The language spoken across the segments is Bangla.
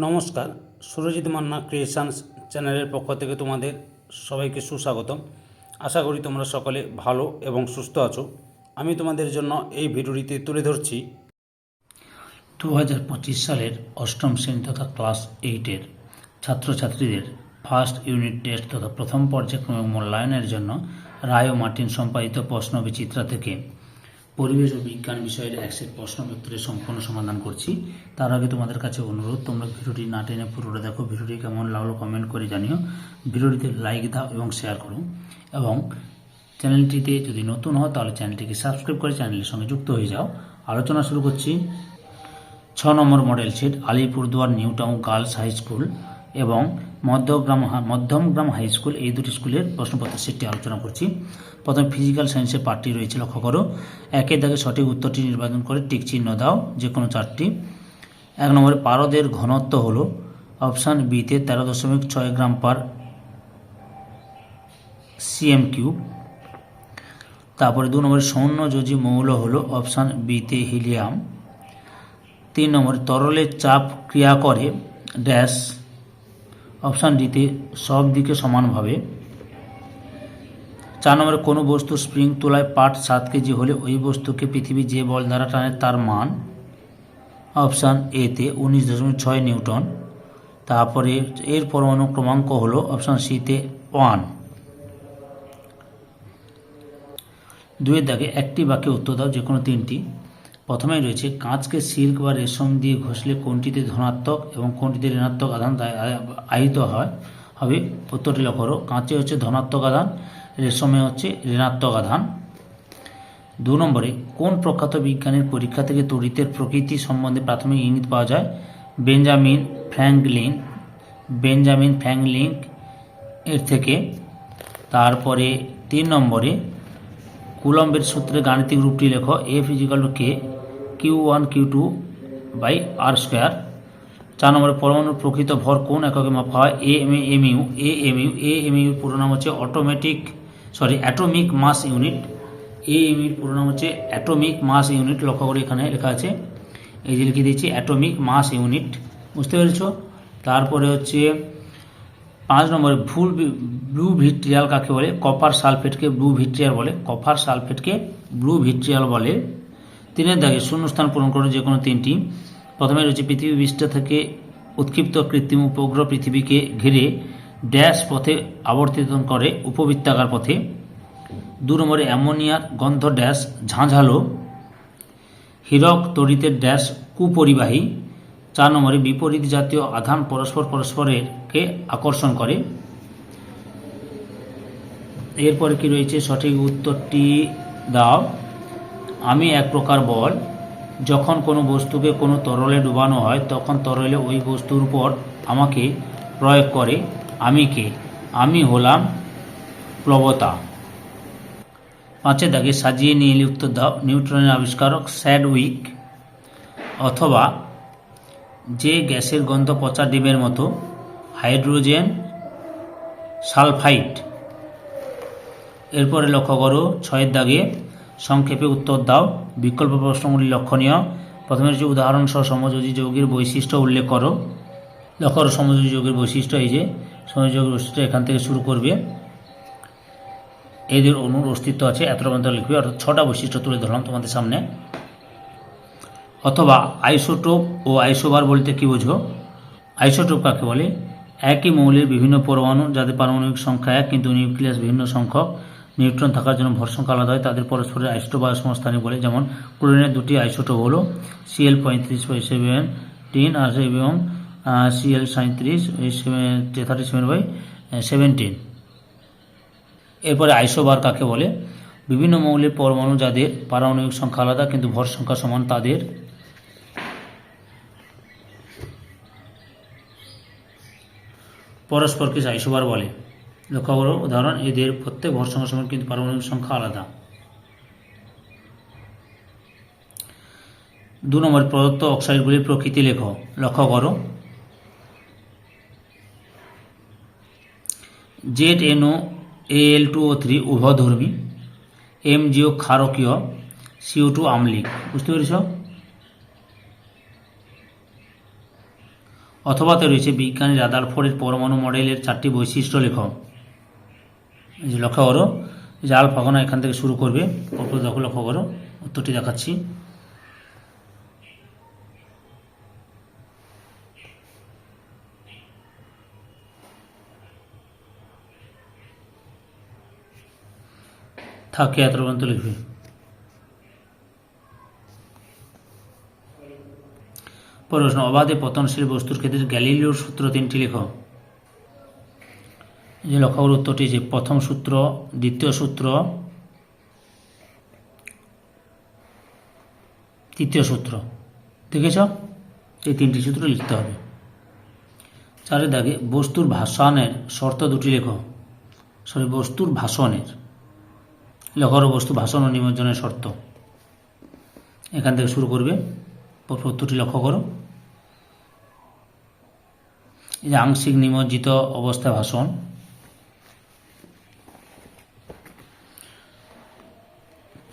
নমস্কার, সুরজিৎ মান্না ক্রিয়েশনস চ্যানেলের পক্ষ থেকে তোমাদের সবাইকে সুস্বাগতম। আশা করি তোমরা সকলে ভালো এবং সুস্থ আছো। আমি তোমাদের জন্য এই ভিডিওটিতে তুলে ধরছি দু হাজার পঁচিশ সালের অষ্টম শ্রেণি তথা ক্লাস এইটের ছাত্রছাত্রীদের ফার্স্ট ইউনিট টেস্ট তথা প্রথম পর্যায়ক্রমিক মূল্যায়নের জন্য রায় ও মার্টিন সম্পাদিত প্রশ্ন বিচিত্রা থেকে পরিবেশ ও বিজ্ঞান বিষয়ের এক সেট প্রশ্ন উত্তরের সম্পূর্ণ সমাধান করছি। তার আগে তোমাদের কাছে অনুরোধ, তোমরা ভিডিওটি না টেনে পুরোটা দেখো। ভিডিওটি কেমন লাগল কমেন্ট করে জানিও। ভিডিওটিতে লাইক দাও এবং শেয়ার করো। এবং চ্যানেলটিতে যদি নতুন হও, তাহলে চ্যানেলটিকে সাবস্ক্রাইব করে চ্যানেলের সঙ্গে যুক্ত হয়ে যাও। আলোচনা শুরু করছি। ছ নম্বর model set Alipurduar new town girls high school এবং মধ্যগ্রাম মধ্যমগ্রাম হাই স্কুল এই দুটি স্কুলের প্রশ্নপত্রের সেটটি আলোচনা করছি। প্রথমে ফিজিক্যাল সায়েন্সের পার্টটি রয়েছে লক্ষ্য করো। একের দাগে সঠিক উত্তরটি নির্বাচন করে টিক চিহ্ন দাও যে কোনো চারটি। এক নম্বরে পারদের ঘনত্ব হল অপশান বিতে তেরো দশমিক ছয় গ্রাম পার সিএম কিউব তারপরে দু নম্বরে সৌন্য সৌন্যযোজী মৌল হলো অপশান বিতে হিলিয়াম তিন নম্বরে তরলের চাপ ক্রিয়া করে ড্যাশ অপশান ডিতে সব দিকে সমানভাবে। চার নম্বরে, কোনো বস্তু স্প্রিং তোলায় পাট সাত কেজি হলে ওই বস্তুকে পৃথিবী যে বল দ্বারা টানে তার মান। অপশান এতে উনিশ দশমিক ছয় নিউটন। তারপরে এর পরমাণু ক্রমাঙ্ক হলো অপশান সিতে ওয়ান। দুয়ের দাগে একটি বাক্যে উত্তর দাও যে কোনো তিনটি। প্রথমেই রয়েছে, কাঁচকে সিল্ক বা রেশম দিয়ে ঘষলে কোনটিতে ধনাত্মক এবং কোনটিতে ঋণাত্মক আধান আহিত হয়? হবে উত্তরটি লক্ষ্য করো। কাঁচে হচ্ছে ধনাত্মক আধান, রেশমে হচ্ছে ঋণাত্মক আধান। দু নম্বরে, কোন প্রখ্যাত বিজ্ঞানীর পরীক্ষা থেকে তড়িতের প্রকৃতি সম্বন্ধে প্রাথমিক ইঙ্গিত পাওয়া যায়? বেঞ্জামিন ফ্র্যাঙ্কলিন বেঞ্জামিন ফ্র্যাঙ্কলিন এর থেকে। তারপরে তিন নম্বরে, কুলম্বের সূত্রে গাণিতিক রূপটি লেখো F equal to K. Q one q two by r square চার নম্বরে পরমাণুর প্রকৃত ভর কোন এককে মাপা হয়? A M M U A M U A M your পুরো নাম হচ্ছে automatic sorry atomic mass unit A M your পুরো নাম হচ্ছে অ্যাটমিক মাস ইউনিট লক্ষ্য করে এখানে লেখা আছে। এই যে লিখে দিয়েছি অ্যাটমিক মাস ইউনিট বুঝতে পেরেছ? তারপরে হচ্ছে পাঁচ নম্বরে ভুল ব্লু ভিট্রিয়াল কাকে বলে? কপার সালফেটকে ব্লু ভিট্রিয়াল বলে। কপার সালফেটকে ব্লু ভিট্রিয়াল বলে। তিনের দাগে শূন্যস্থান পূরণ করো যে কোনো তিনটি। প্রথমে রয়েছে পৃথিবী পৃষ্ঠ থেকে উৎক্ষিপ্ত কৃত্রিম উপগ্রহ পৃথিবীকে ঘিরে ড্যাশ পথে আবর্তিত করে উপবৃত্তাকার পথে। দু নম্বরে অ্যামোনিয়ার গন্ধ ড্যাশ ঝাঁঝালো। হীরক তড়িতের ড্যাশ কুপরিবাহী। চার নম্বরে বিপরীত জাতীয় আধান পরস্পর পরস্পরেরকে আকর্ষণ করে। এরপরে কি রয়েছে? সঠিক উত্তরটি দাও। আমি এক প্রকার বল, যখন কোনো বস্তুকে কোনো তরলে ডুবানো হয়, তখন তরলে ওই বস্তুর উপর আমাকে প্রয়োগ করে, আমি কে? আমি হলাম প্লবতা পাঁচের দাগে সাজিয়ে নিয়ে দাও নিউট্রনের আবিষ্কারক স্যাড উইক অথবা যে গ্যাসের গন্ধ পচা ডিমের মতো, হাইড্রোজেন সালফাইড। এরপরে লক্ষ্য করো, ছয়ের দাগে সংক্ষেপে উত্তর দাও। বিকল্প প্রশ্নগুলি লক্ষণীয়। প্রথমে যে উদাহরণ সহ সমযোজী যৌগের বৈশিষ্ট্য উল্লেখ করো। লক্ষ্য সমযোজী যৌগের বৈশিষ্ট্য এই যে, সমযোজী বৈশিষ্ট্য এখান থেকে শুরু করবে। এদের অনুর অস্তিত্ব আছে এত পর্যন্ত লিখবে। অর্থাৎ ছটা বৈশিষ্ট্য তুলে ধরলাম তোমাদের সামনে। অথবা আইসোটোপ ও আইসোবার বলতে কি বোঝো? আইসোটোপ কাকে বলে? একই মৌলের বিভিন্ন পরমাণু, যাদের পারমাণবিক সংখ্যা এক, কিন্তু নিউক্লিয়াস বিভিন্ন সংখ্যক। নিউট্রন থাকার জন্য ভর সংখ্যা আলাদা হয়, তাদের পরস্পরের আইসোটোপ বা সমস্থানে বলে। যেমন, ক্লোরিনের দুটি আইসোটোপ হলো সিএল পঁয়ত্রিশ বাই সেভেন টিন আর এবং সিএল সাঁত্রিশ থার্টি সেভেন বাই সেভেন্টিন এরপরে আইসোবার কাকে বলে? বিভিন্ন মৌলের পরমাণু যাদের পারমাণবিক সংখ্যা আলাদা, কিন্তু ভর সংখ্যা সমান তাদের। পরস্পরকে আইসোবার বলে। লক্ষ্য করো, উদাহরণ, এদের প্রত্যেক ভর সংখ্যা সমান কিন্তু পারমাণবিক সংখ্যা আলাদা। দু নম্বর প্রদত্ত অক্সাইডগুলির প্রকৃতি লেখ, লক্ষ্য করো। Z N O L two O three উভধর্মী M G O ক্ষারকীয় সিও টু আমলিক, বুঝতে পেরেছ? অথবাতে রয়েছে বিজ্ঞানী রাদার রাদারফোর্ডের পরমাণু মডেলের চারটি বৈশিষ্ট্য লেখ। যে লক্ষ্য করো, এই যে আলফা কণা এখান থেকে শুরু করবে পরপর দেখো লক্ষ্য করো, উত্তরটি দেখাচ্ছি। থাকে এত পর্যন্ত লিখবে? প্রশ্ন, অবাধে পতনশীল বস্তুর ক্ষেত্রে গ্যালিলিওর সূত্র তিনটি লেখ। যে লক্ষ্য উত্তরটি যে প্রথম সূত্র, দ্বিতীয় সূত্র, তৃতীয় সূত্র। দেখেছ? এই তিনটি সূত্র লিখতে হবে। চারের দাগে বস্তুর ভাষণের শর্ত দুটি লেখ। সরি, বস্তুর ভাষণের। লেখর বস্তু ভাষণ ও নিমজ্জনের শর্ত। এখান থেকে শুরু করবে। উত্তরটি লক্ষ্য করো। এই যে আংশিক নিমজ্জিত অবস্থায় ভাষণ।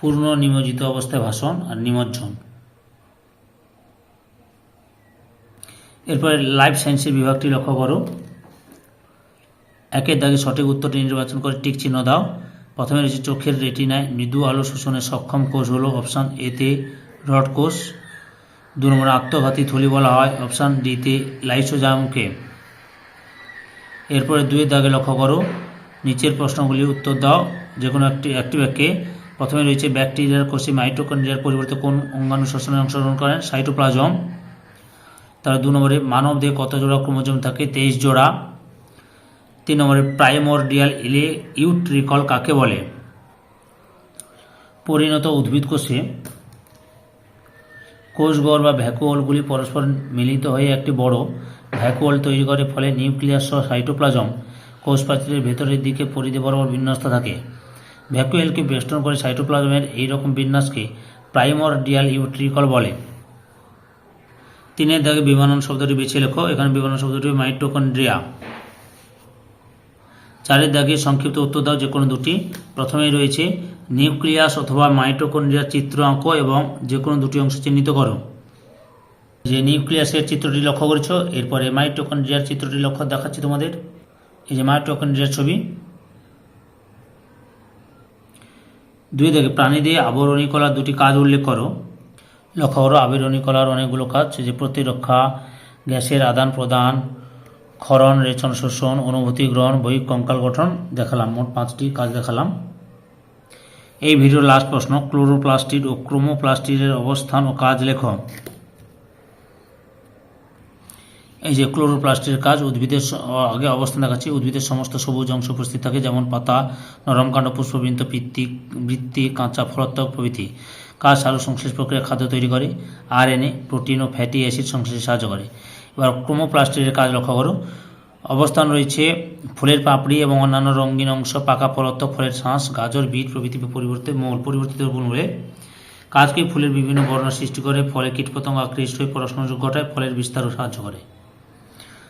পূর্ণ নিমজ্জিত অবস্থায় ভাষণ আর নিমজ্জন। এরপরে লাইফ সায়েন্সের বিভাগটি লক্ষ্য করো। একের দাগে সঠিক উত্তরটি নির্বাচন করে টিক চিহ্ন দাও। প্রথমে রয়েছে চোখের রেটিনায় মৃদু আলো শোষণে সক্ষম কোষ হলো অপশান এতে রড কোষ। দু নম্বরে আত্মঘাতী থলি বলা হয় অপশান ডিতে লাইসোজামকে এরপরে দুয়ের দাগে লক্ষ্য করো। নিচের প্রশ্নগুলি উত্তর দাও। যে কোনো একটি একটি বাক্যে প্রথমে রয়েছে ব্যাকটেরিয়ার কোষে মাইটোকন্ড্রিয়ার পরিবর্তে কোন অঙ্গাণু শোষণে অংশগ্রহণ করেন সাইটোপ্লাজম। তার দু নম্বরে মানব দেহে কত জোড়া ক্রোমোজোম থাকে? তেইশ জোড়া। তিন নম্বরে প্রাইমোরডিয়াল ইলে ইউট্রিকল কাকে বলে? পরিণত উদ্ভিদ কোষে কোষগড় বা ভ্যাকুওলগুলি পরস্পর মিলিত হয়ে একটি বড় ভ্যাকুওল তৈরি করে, ফলে নিউক্লিয়াস সহ সাইটোপ্লাজম কোষ প্রাচীরের ভেতরের দিকে পরিধি বরাবর বিন্যস্ত থাকে। ভ্যাকুয়েলকে বেষ্টন করে সাইটোপ্লাজমের এই রকম বিন্যাসকে প্রাইমোরডিয়াল ইউট্রিকল বলে। তিনের দাগে বিমানন শব্দটি বেছে লেখো। এখানে বিমানন শব্দটি মাইটোকন্ড্রিয়া। চারের দাগে সংক্ষিপ্ত উত্তর দাও যে কোনো দুটি। প্রথমেই রয়েছে, নিউক্লিয়াস অথবা মাইটোকন্ড্রিয়ার চিত্র আঁকো এবং যে কোনো দুটি অংশ চিহ্নিত করো। যে নিউক্লিয়াসের চিত্রটি লক্ষ্য করেছ, এরপরে মাইটোকন্ড্রিয়ার চিত্রটি লক্ষ্য দেখাচ্ছি তোমাদের। এই যে মাইটোকন্ড্রিয়ার ছবি দুই দেখে প্রাণী দিয়ে আবরণী কলার দুটি কাজ উল্লেখ করো। লক্ষ্য করো আবরণী কলার অনেকগুলো কাজ যে প্রতিরক্ষা, গ্যাসের আদান প্রদান, ক্ষরণ, রেচন, শোষণ, অনুভূতি গ্রহণ বই কঙ্কাল গঠন দেখালাম, মোট পাঁচটি কাজ দেখালাম। এই ভিডিওর লাস্ট প্রশ্ন, ক্লোরোপ্লাস্টিড ও ক্রোমোপ্লাস্টিডের অবস্থান ও কাজ লেখ। এই যে ক্লোরোপ্লাস্টের কাজ, উদ্ভিদের আগে অবস্থান দেখাচ্ছি উদ্ভিদের সমস্ত সবুজ অংশ উপস্থিত থাকে, যেমন পাতা নরমকাণ্ড পুষ্পবৃন্ত বৃত্তি বৃত্তি, কাঁচা ফলত্বক প্রভৃতি। কাজ সারু সংশ্লেষ প্রক্রিয়া খাদ্য তৈরি করে। আর এনে প্রোটিন ও ফ্যাটি অ্যাসিড সংশ্লেষে সাহায্য করে। এবার ক্রোমোপ্লাস্টের কাজ লক্ষ্য করো। অবস্থান রয়েছে ফুলের পাপড়ি এবং অন্যান্য রঙিন অংশ, পাকা ফলত্বক ফলের শ্বাস গাজর, বিট প্রভৃতি পরিবর্তে মূল পরিবর্তিত মূলে কাজকে ফুলের বিভিন্ন বর্ণ সৃষ্টি করে, ফলে কীটপতঙ্গ আকৃষ্ট হয়ে পড়াশোনাযোগ ঘটায়, ফলের বিস্তারও সাহায্য করে।